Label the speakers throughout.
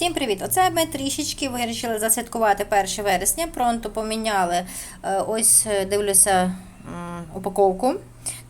Speaker 1: Всім привіт! Оце ми трішечки вирішили засвяткувати 1 вересня. Пронто поміняли е, ось е, дивлюся упаковку.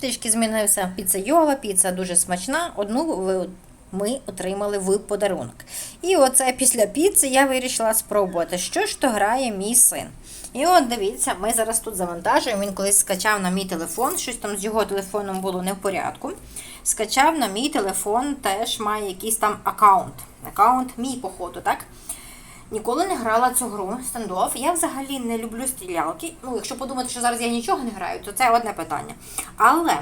Speaker 1: Трішки змінився піца Йола, піца дуже смачна. Одну ми отримали в подарунок. І оце після піци я вирішила спробувати, що ж то грає мій син. І от дивіться, ми зараз тут завантажуємо. Він колись скачав на мій телефон, щось там з його телефоном було не в порядку. Скачав на мій телефон, теж має якийсь там аккаунт. Аккаунт мій, походу, так? Ніколи не грала цю гру стендофф. Я взагалі не люблю стрілялки. Ну, якщо подумати, що зараз я нічого не граю, то це одне питання. Але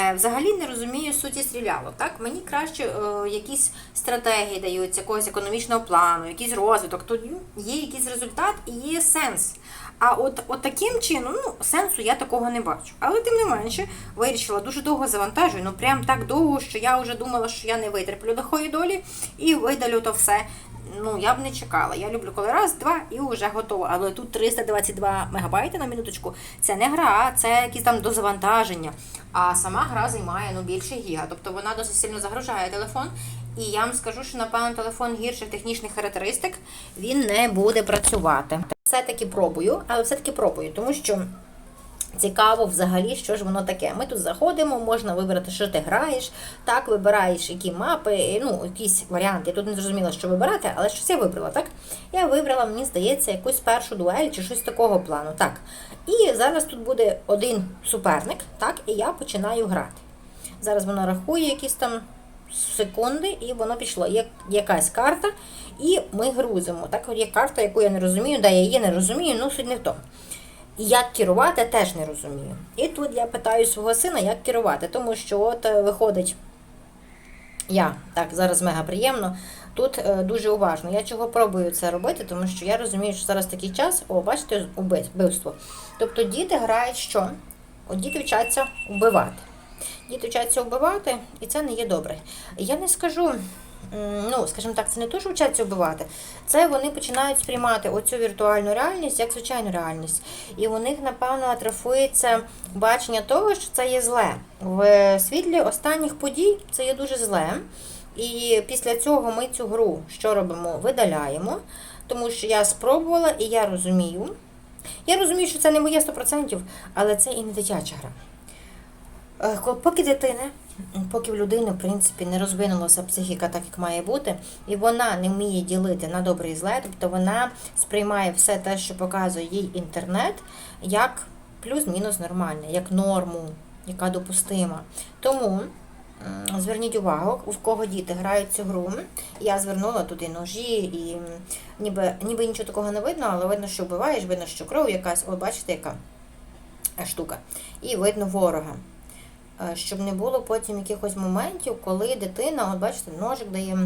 Speaker 1: е, взагалі не розумію суті стрілялок. Так? Мені краще е, якісь стратегії дають, якогось економічного плану, якийсь розвиток. То є якийсь результат і є сенс. А от, от таким чином, ну, сенсу я такого не бачу. Але тим не менше, вирішила дуже довго завантажую, ну прям так довго, що я вже думала, що я не витерплю лихої долі і видалю то все. Ну, я б не чекала. Я люблю коли раз, два і вже готово. Але тут 322 мегабайти на минуточку. Це не гра, це якісь там дозавантаження. А сама гра займає ну, більше гіга. Тобто вона досить сильно загружає телефон. І я вам скажу, що напевно телефон гірших технічних характеристик він не буде працювати. Все-таки пробую, але все-таки пробую, тому що. Цікаво взагалі, що ж воно таке. Ми тут заходимо, можна вибрати, що ти граєш. Так, вибираєш які мапи, ну, якісь варіанти. Я тут не зрозуміла, що вибирати, але щось я вибрала, так? Я вибрала, мені здається, якусь першу дуель чи щось такого плану. Так. І зараз тут буде один суперник, так, і я починаю грати. Зараз воно рахує якісь там секунди, і воно пішло. Є якась карта, і ми грузимо. Так, є карта, яку я не розумію, де я її не розумію, ну суть не в тому. Як керувати, теж не розумію. І тут я питаю свого сина, як керувати, тому що от е, виходить, я так зараз мега приємно. Тут е, дуже уважно. Я чого пробую це робити, тому що я розумію, що зараз такий час, о, бачите, уби- вбивство. Тобто діти грають що? От діти вчаться вбивати. Діти вчаться вбивати, і це не є добре. Я не скажу, ну, скажімо так, це не то, що вчаться вбивати, це вони починають сприймати оцю віртуальну реальність як звичайну реальність. І у них, напевно, атрофується бачення того, що це є зле. В світлі останніх подій це є дуже зле. І після цього ми цю гру що робимо? Видаляємо, тому що я спробувала і я розумію. Я розумію, що це не моє 100%, але це і не дитяча гра. Е, Поки дитини, поки в людини, в принципі, не розвинулася психіка так, як має бути, і вона не вміє ділити на добре і зле, тобто вона сприймає все те, що показує їй інтернет, як плюс-мінус нормальне, як норму, яка допустима. Тому зверніть увагу, у кого діти грають цю гру. Я звернула туди ножі, і ніби, ніби нічого такого не видно, але видно, що вбиваєш, видно, що кров якась, о, бачите, яка е, штука. І видно ворога. Е, Щоб не було потім якихось моментів, коли дитина, от бачите, ножик дає,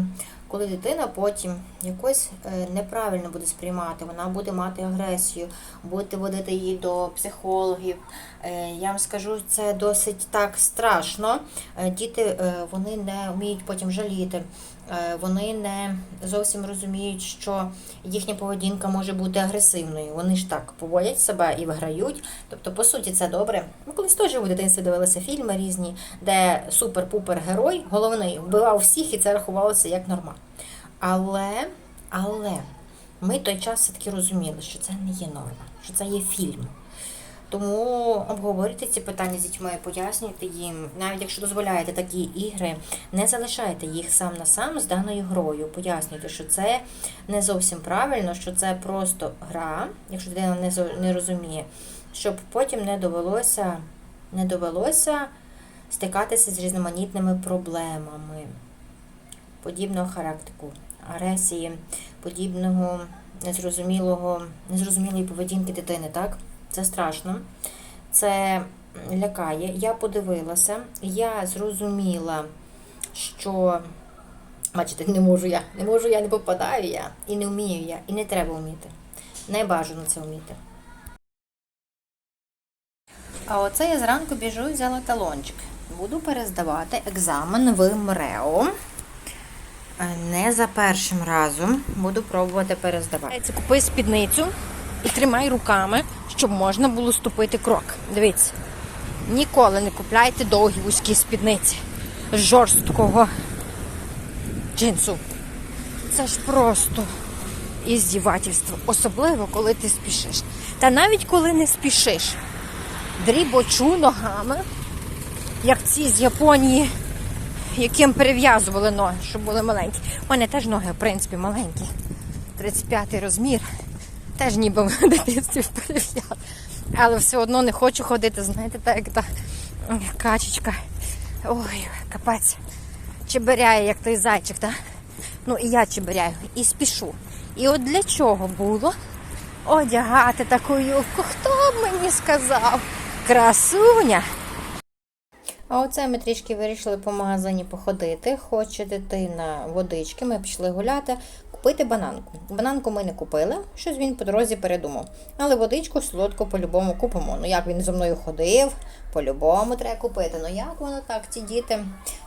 Speaker 1: коли дитина потім якось е, неправильно буде сприймати, вона буде мати агресію, будете водити її до психологів. Е, Я вам скажу, це досить так страшно. Діти вони не вміють потім жаліти. Е, Вони не зовсім розуміють, що їхня поведінка може бути агресивною. Вони ж так поводять себе і виграють. Тобто, по суті, це добре. Ми колись теж у дитинстві дивилися фільми різні, де супер-пупер герой, головний, вбивав всіх, і це рахувалося як норма. Але, але ми той час все-таки розуміли, що це не є норма, що це є фільм. Тому обговорюйте ці питання з дітьми, пояснюйте їм, навіть якщо дозволяєте такі ігри, не залишайте їх сам на сам з даною грою. Пояснюйте, що це не зовсім правильно, що це просто гра, якщо дитина не, розуміє, щоб потім не довелося, не довелося стикатися з різноманітними проблемами подібного характеру, агресії, подібного незрозумілого, незрозумілої поведінки дитини, так? Це страшно, це лякає. Я подивилася, я зрозуміла, що, бачите, не можу я, не можу я, не попадаю я, і не вмію я, і не треба вміти. Не бажано це вміти. А оце я зранку біжу і взяла талончик. Буду перездавати екзамен в МРЕО. Е, Не за першим разом буду пробувати перездавати. Купи спідницю і тримай руками, щоб можна було ступити крок. Дивіться, ніколи не купляйте довгі вузькі спідниці з жорсткого джинсу. це ж просто іздівательство. Особливо, коли ти спішиш. Та навіть коли не спішиш. Дрібочу ногами, як ці з Японії, яким перев'язували ноги, щоб були маленькі. У мене теж ноги, в принципі, маленькі. 35 розмір. Теж ніби в дитинстві перев'язав. Але все одно не хочу ходити, знаєте, так як та качечка. Ой, капець. Чебиряє, як той зайчик, так? Ну і я чебиряю, і спішу. І от для чого було одягати таку юбку? Хто б мені сказав? Красуня. А оце ми трішки вирішили по магазині походити. Хоче дитина водички, ми пішли гуляти, купити бананку. Бананку ми не купили, щось він по дорозі передумав. Але водичку солодку по-любому купимо. Ну як він зі мною ходив, по-любому треба купити. Ну як воно так, ці діти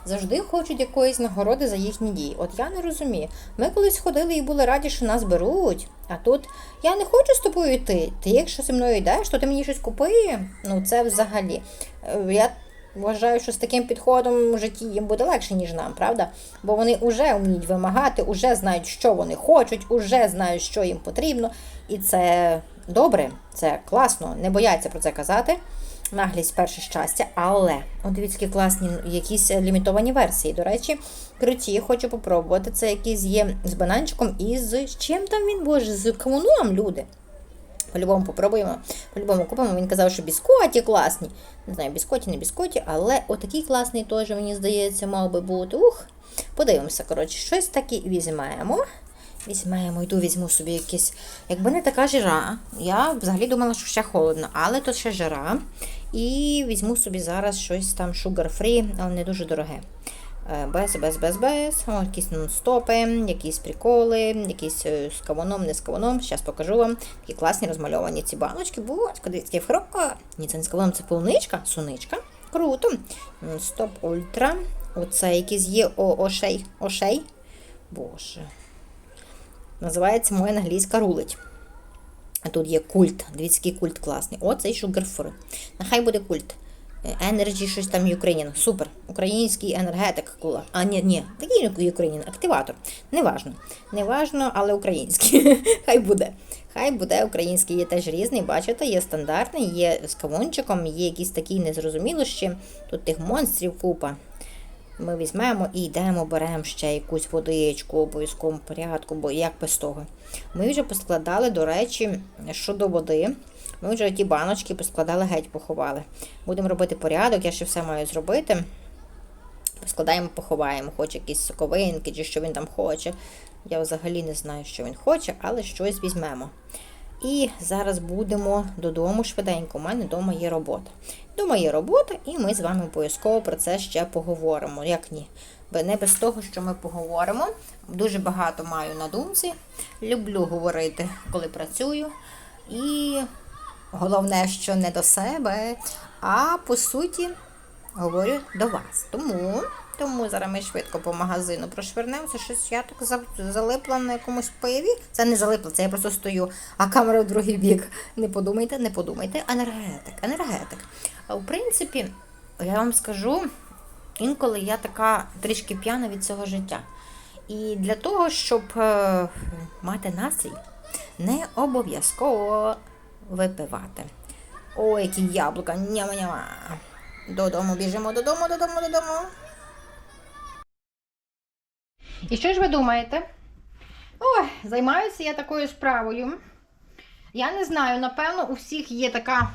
Speaker 1: завжди хочуть якоїсь нагороди за їхні дії. От я не розумію. Ми колись ходили і були раді, що нас беруть. А тут я не хочу з тобою йти. Ти, якщо зі мною йдеш, то ти мені щось купи. Ну це взагалі. Е, Я Вважаю, що з таким підходом в житті їм буде легше, ніж нам, правда? Бо вони вже вміють вимагати, вже знають, що вони хочуть, вже знають, що їм потрібно. І це добре, це класно, не бояться про це казати. Наглість перше щастя, але от дивіться, які класні якісь лімітовані версії. До речі, круті, хочу попробувати. Це якісь є з бананчиком і з чим там він боже, з кавуном, люди. По-любому попробуємо, по-любому купимо. Він казав, що біскоті класні. Не знаю, біскоті, не біскоті, але отакий класний теж, мені здається, мав би бути. Ух, подивимося, коротше, щось таке візьмемо. Візьмемо, йду, візьму собі якесь. Якби не така жара, я взагалі думала, що ще холодно, але тут ще жара. І візьму собі зараз щось там sugar-free, але не дуже дороге. Е, Без, без, без, без. О, якісь стопи, якісь приколи, якісь е, з кавуном, не з кавуном. Зараз покажу вам. Такі класні розмальовані ці баночки. Будь, дивіться, фрока. Ні, це не з кавуном, це полуничка, суничка. Круто. Стоп ультра. Оце якийсь є ошей. Ошей. Боже. Називається моя англійська рулить. А тут є культ. Дивіться, який культ класний. О, цей Free. Нехай буде культ. Energy, щось там Ukrainian. Супер. Український енергетик. Кула. А, ні, ні, такий Ukrainian. Активатор. Неважно. Неважно, але український. Хай буде. Хай буде український. Є теж різний, бачите, є стандартний, є з кавунчиком, є якийсь такий незрозумілощі. Тут тих монстрів купа. Ми візьмемо і йдемо, беремо ще якусь водичку обов'язковому порядку, бо як без того. Ми вже поскладали, до речі, щодо води. Ми вже ті баночки поскладали, геть поховали. Будемо робити порядок, я ще все маю зробити. Поскладаємо, поховаємо, хоч якісь соковинки, чи що він там хоче. Я взагалі не знаю, що він хоче, але щось візьмемо. І зараз будемо додому швиденько. У мене вдома є робота. Дома є робота, і ми з вами обов'язково про це ще поговоримо. Як ні? Не без того, що ми поговоримо. Дуже багато маю на думці. Люблю говорити, коли працюю. І головне, що не до себе, а по суті говорю до вас. Тому. Тому зараз ми швидко по магазину прошвернемося. Щось я так залипла на якомусь пиві. Це не залипла, це я просто стою, а камера в другий бік. Не подумайте, не подумайте. Енергетик, енергетик. В принципі, я вам скажу, інколи я така трішки п'яна від цього життя. І для того, щоб е, мати настрій, не обов'язково випивати. Ой, які яблука, няма-няма. Додому біжимо, додому, додому, додому. І що ж ви думаєте? Ой, займаюся я такою справою. Я не знаю, напевно, у всіх є така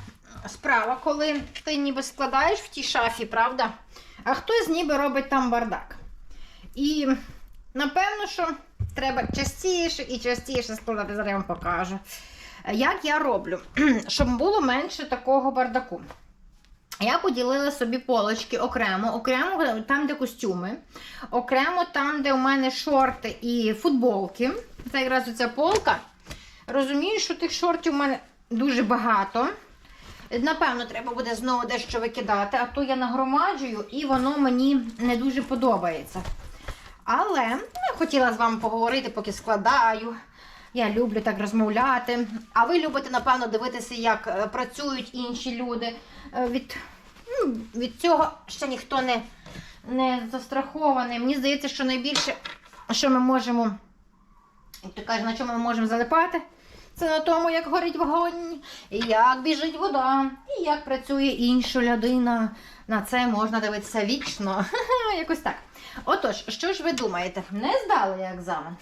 Speaker 1: справа, коли ти ніби складаєш в тій шафі, правда? А хтось ніби робить там бардак. І напевно, що треба частіше і частіше складати, зараз я вам покажу. Як я роблю, щоб було менше такого бардаку. Я поділила собі полочки окремо, окремо там, де костюми, окремо там, де у мене шорти і футболки. Це якраз оця полка. Розумію, що тих шортів у мене дуже багато. Напевно, треба буде знову дещо викидати, а то я нагромаджую і воно мені не дуже подобається. Але ну, хотіла з вами поговорити, поки складаю. Я люблю так розмовляти. А ви любите, напевно, дивитися, як е, працюють інші люди. Е, Від, ну, від цього ще ніхто не, не застрахований. Мені здається, що найбільше, що ми можемо Ти кажеш, на чому ми можемо залипати? Це на тому, як горить вогонь, як біжить вода, і як працює інша людина. На це можна дивитися вічно. Якось так. Отож, що ж ви думаєте? Не здала я екзамен.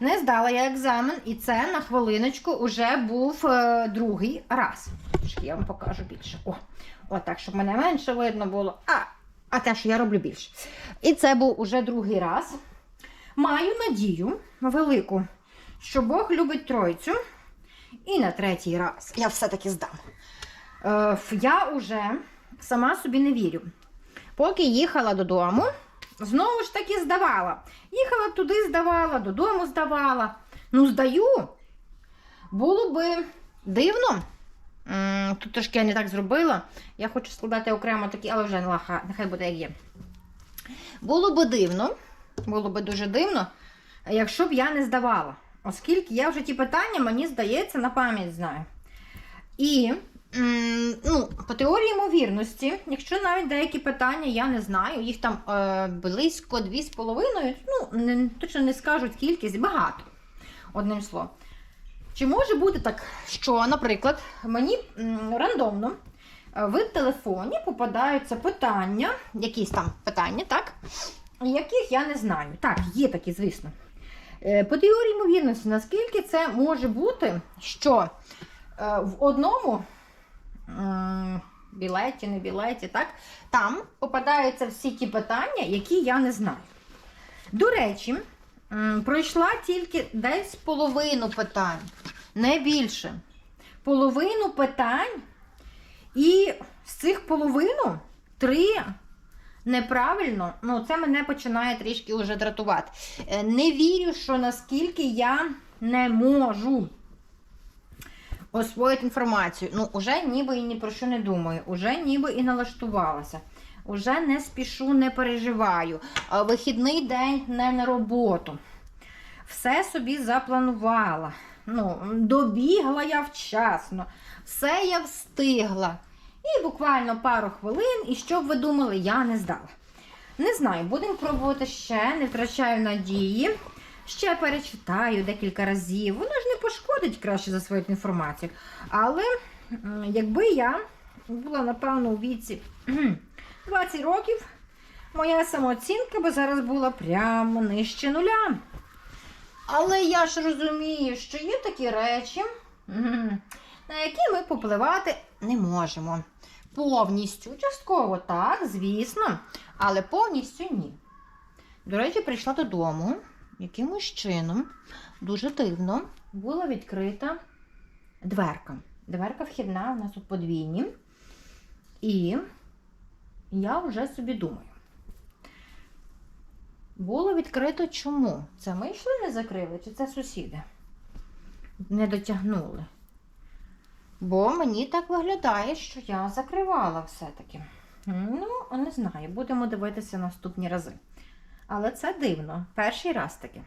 Speaker 1: Не здала я екзамен, і це на хвилиночку вже був е, другий раз. Я вам покажу більше. О, от так, щоб мене менше видно було. А, а те, що я роблю більше. І це був уже другий раз. Маю надію велику, що Бог любить тройцю. І на третій раз я все-таки здам. Е, я вже сама собі не вірю. Поки їхала додому, знову ж таки здавала. Їхала туди, здавала, додому здавала. Ну, здаю. Було би дивно. Тут трошки я не так зробила. Я хочу складати окремо такі, але вже лаха, нехай буде як є. Було би дивно, було би дуже дивно, якщо б я не здавала. Оскільки я вже ті питання, мені здається, на пам'ять знаю. І ну, по теорії ймовірності, якщо навіть деякі питання я не знаю, їх там е, близько 2,5, ну, не, точно не скажуть кількість, багато. Одним словом. Чи може бути так, що, наприклад, мені рандомно е, в телефоні попадаються питання, якісь там питання, так? Яких я не знаю. Так, є такі, звісно. Е, По теорії ймовірності, наскільки це може бути, що е, в одному білеті, не білеті, так, там попадаються всі ті питання, які я не знаю. До речі, пройшла тільки десь половину питань, не більше. Половину питань, і з цих половину три неправильно, ну це мене починає трішки вже дратувати. Е, Не вірю, що наскільки я не можу освоїти інформацію. Ну, уже ніби і ні про що не думаю, уже ніби і налаштувалася. Уже не спішу, не переживаю. Вихідний день не на роботу. Все собі запланувала. Ну, добігла я вчасно, все я встигла. І буквально пару хвилин, і що б ви думали, я не здала. Не знаю, будемо пробувати ще, не втрачаю надії. Ще перечитаю декілька разів. Воно ж не пошкодить краще засвоїти інформацію. Але якби я була, напевно, у віці 20 років, моя самооцінка би зараз була прямо нижче нуля. Але я ж розумію, що є такі речі, на які ми попливати не можемо. Повністю, частково, так, звісно, але повністю ні. До речі, прийшла додому якимось чином, дуже дивно, була відкрита дверка. Дверка вхідна у нас тут подвійні. І я вже собі думаю. Було відкрито чому? Це ми йшли не закрили, чи це сусіди? Не дотягнули. Бо мені так виглядає, що я закривала все-таки. Ну, не знаю, будемо дивитися наступні рази. Але це дивно. Перший раз таки.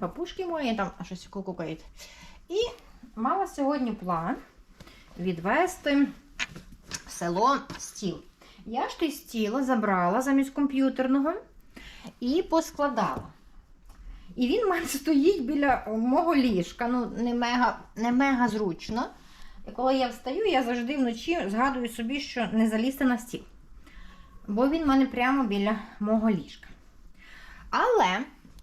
Speaker 1: Папушки мої там щось кукукають. І мала сьогодні план відвести в село стіл. Я ж той стіл забрала замість комп'ютерного і поскладала. І він в мене стоїть біля мого ліжка. Ну, не мега, не мега зручно. І коли я встаю, я завжди вночі згадую собі, що не залізти на стіл. Бо він в мене прямо біля мого ліжка. Але,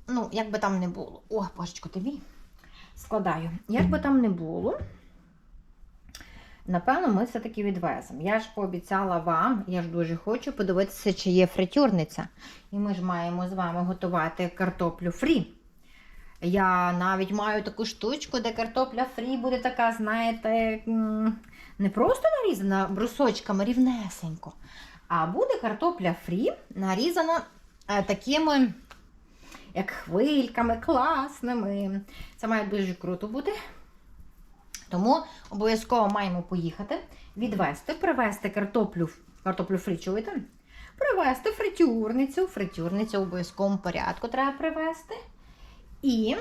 Speaker 1: ну, як би там не було. О, божечко, тобі складаю. Як би там не було, напевно, ми все-таки відвеземо. Я ж пообіцяла вам, я ж дуже хочу подивитися, чи є фритюрниця. І ми ж маємо з вами готувати картоплю фрі. Я навіть маю таку штучку, де картопля фрі буде така, знаєте, не просто нарізана брусочками рівнесенько, а буде картопля фрі нарізана е, такими, як хвильками, класними. Це має дуже круто бути. Тому обов'язково маємо поїхати, відвести, привезти картоплю, картоплю фрі, чуєте? Привезти фритюрницю. Фритюрницю в обов'язковому порядку треба привезти. І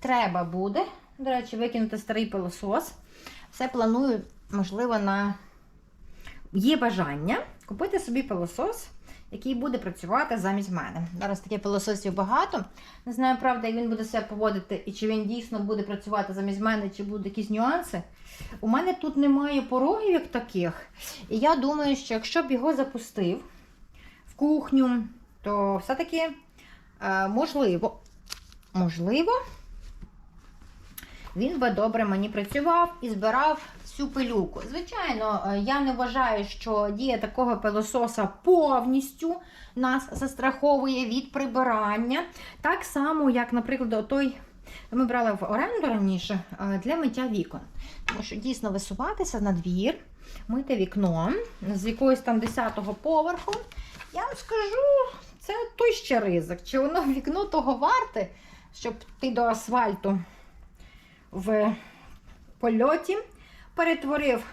Speaker 1: треба буде, до речі, викинути старий пилосос. Все планую, можливо, на є бажання купити собі пилосос, який буде працювати замість мене. Зараз таке пилососів багато. Не знаю, правда, як він буде себе поводити, і чи він дійсно буде працювати замість мене, чи будуть якісь нюанси. У мене тут немає порогів як таких. І я думаю, що якщо б його запустив в кухню, то все-таки е, можливо, можливо, він би добре мені працював і збирав всю пилюку. Звичайно, е, я не вважаю, що дія такого пилососа повністю нас застраховує від прибирання. Так само, як, наприклад, той. Ми брали в оренду раніше е, для миття вікон. Тому що дійсно висуватися на двір, мити вікно з якогось там 10-го поверху. Я вам скажу, це той ще ризик. Чи воно вікно того варте, щоб ти до асфальту в польоті перетворив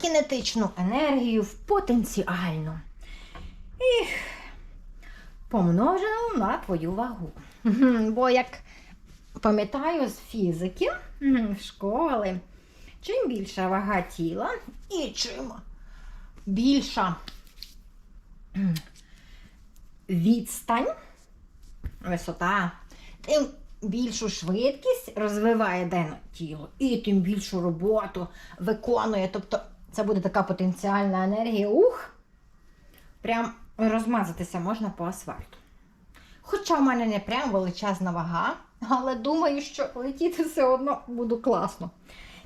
Speaker 1: кінетичну енергію в потенціальну і помножену на твою вагу. Бо як пам'ятаю з фізики школи, чим більша вага тіла і чим більша відстань, висота, тим більшу швидкість розвиває дане тіло і тим більшу роботу виконує. Тобто це буде така потенціальна енергія. Ух! Прям розмазатися можна по асфальту. Хоча в мене не прям величезна вага, але думаю, що летіти все одно буду класно.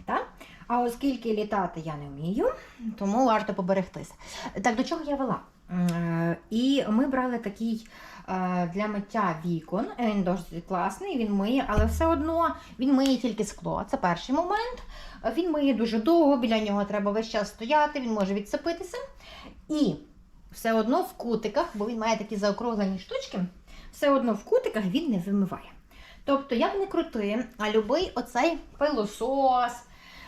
Speaker 1: Так? А оскільки літати я не вмію, тому варто поберегтися. Так, до чого я вела? Е, І ми брали такий для миття вікон. Він досить класний, він миє, але все одно він миє тільки скло. Це перший момент. Він миє дуже довго, біля нього треба весь час стояти, він може відсипитися. І все одно в кутиках, бо він має такі заокруглені штучки, все одно в кутиках він не вимиває. Тобто, як не крути, а любий оцей пилосос,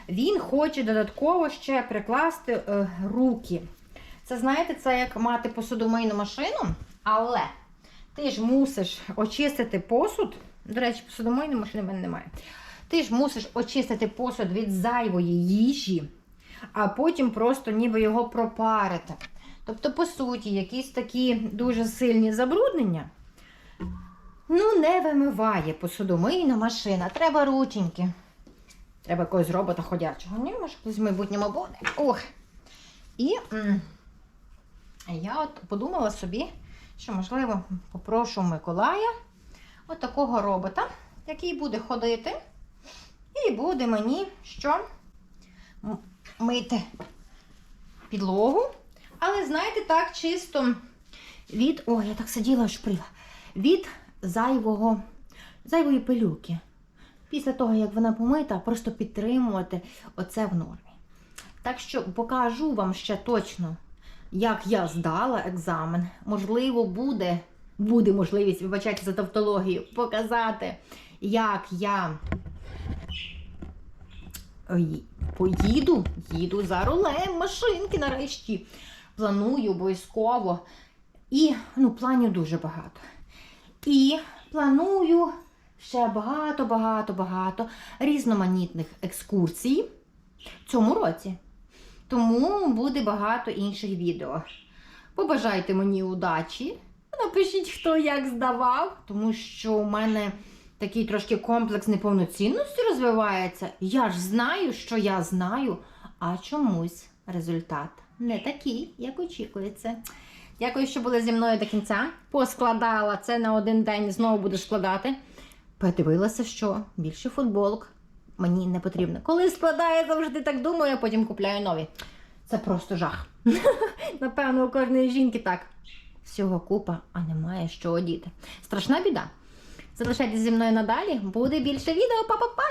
Speaker 1: він хоче додатково ще прикласти е, руки. Це знаєте, це як мати посудомийну машину, але ти ж мусиш очистити посуд. До речі, посудомийної машини в мене немає. Ти ж мусиш очистити посуд від зайвої їжі, а потім просто ніби його пропарити. Тобто, по суті, якісь такі дуже сильні забруднення. Ну, не вимиває посудомийна машина. Треба рученьки. Треба якогось робота ходячого. Ні, може, колись в майбутньому буде. Ох. І м, я от подумала собі, що, можливо, попрошу Миколая от такого робота, який буде ходити, і буде мені що мити підлогу. Але, знаєте, так, чисто від. О, я так сиділа аж прила. Від зайвого, зайвої пилюки. Після того, як вона помита, просто підтримувати оце в нормі. Так що покажу вам ще точно, як я здала екзамен. Можливо, буде, буде можливість, вибачайте за тавтологію, показати, як я Ой, поїду, їду за рулем машинки нарешті. Планую обов'язково. І ну, планів дуже багато. І планую ще багато-багато-багато різноманітних екскурсій в цьому році. Тому буде багато інших відео. Побажайте мені удачі. Напишіть, хто як здавав, тому що у мене такий трошки комплекс неповноцінності розвивається. Я ж знаю, що я знаю, а чомусь результат не такий, як очікується. Дякую, що були зі мною до кінця. Поскладала це на один день, знову буду складати. Подивилася, що більше футболок мені не потрібно. Коли складаю, завжди так думаю, а потім купляю нові. Це просто жах. Напевно, у кожної жінки так. Всього купа, а немає що одіти. Страшна біда. Залишайтесь зі мною надалі, буде більше відео. Па-па-па!